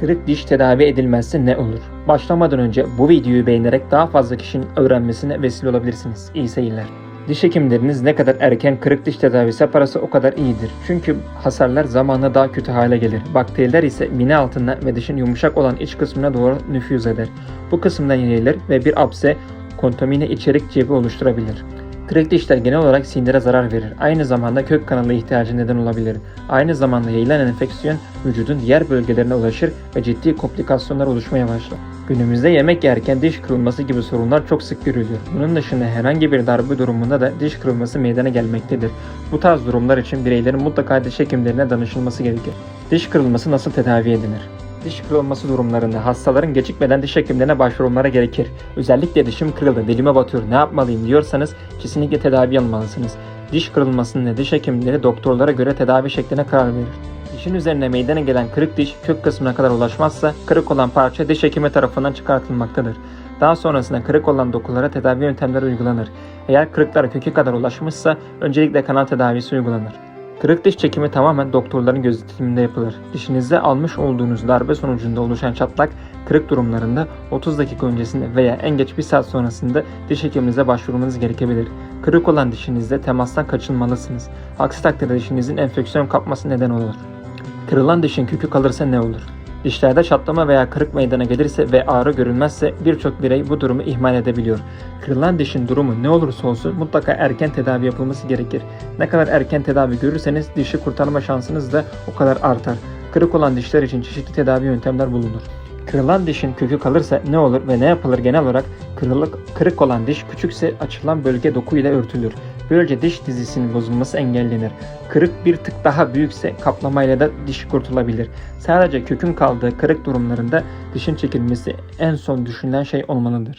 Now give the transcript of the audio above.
Kırık diş tedavi edilmezse ne olur? Başlamadan önce bu videoyu beğenerek daha fazla kişinin öğrenmesine vesile olabilirsiniz. İyi seyirler. Diş hekimleriniz ne kadar erken kırık diş tedavisi yaparsa o kadar iyidir. Çünkü hasarlar zamanla daha kötü hale gelir. Bakteriler ise mine altına ve dişin yumuşak olan iç kısmına doğru nüfuz eder. Bu kısımdan yayılır ve bir apse kontamine içerik cebi oluşturabilir. Kırık dişler genel olarak sindire zarar verir. Aynı zamanda kök kanalı ihtiyacı neden olabilir. Aynı zamanda yayılan enfeksiyon vücudun diğer bölgelerine ulaşır ve ciddi komplikasyonlar oluşmaya başlar. Günümüzde yemek yerken diş kırılması gibi sorunlar çok sık görülüyor. Bunun dışında herhangi bir darbe durumunda da diş kırılması meydana gelmektedir. Bu tarz durumlar için bireylerin mutlaka diş hekimlerine danışılması gerekir. Diş kırılması nasıl tedavi edilir? Diş kırılması durumlarında hastaların gecikmeden diş hekimlerine başvurmaları gerekir. Özellikle dişim kırıldı, dilime batıyor, ne yapmalıyım diyorsanız kesinlikle tedavi almalısınız. Diş kırılmasında diş hekimleri doktorlara göre tedavi şekline karar verir. Dişin üzerine meydana gelen kırık diş kök kısmına kadar ulaşmazsa kırık olan parça diş hekimi tarafından çıkartılmaktadır. Daha sonrasında kırık olan dokulara tedavi yöntemleri uygulanır. Eğer kırıklar kökü kadar ulaşmışsa öncelikle kanal tedavisi uygulanır. Kırık diş çekimi tamamen doktorların gözetiminde yapılır. Dişinizde almış olduğunuz darbe sonucunda oluşan çatlak, kırık durumlarında 30 dakika öncesinde veya en geç 1 saat sonrasında diş hekiminize başvurmanız gerekebilir. Kırık olan dişinizde temastan kaçınmalısınız. Aksi takdirde dişinizin enfeksiyon kapması neden olur. Kırılan dişin kökü kalırsa ne olur? Dişlerde çatlama veya kırık meydana gelirse ve ağrı görülmezse birçok birey bu durumu ihmal edebiliyor. Kırılan dişin durumu ne olursa olsun mutlaka erken tedavi yapılması gerekir. Ne kadar erken tedavi görürseniz dişi kurtarma şansınız da o kadar artar. Kırık olan dişler için çeşitli tedavi yöntemler bulunur. Kırılan dişin kökü kalırsa ne olur ve ne yapılır genel olarak kırılık, kırık olan diş küçükse açılan bölge doku ile örtülür. Böylece diş dizisinin bozulması engellenir. Kırık bir tık daha büyükse kaplamayla da diş kurtulabilir. Sadece kökün kaldığı kırık durumlarında dişin çekilmesi en son düşünülen şey olmalıdır.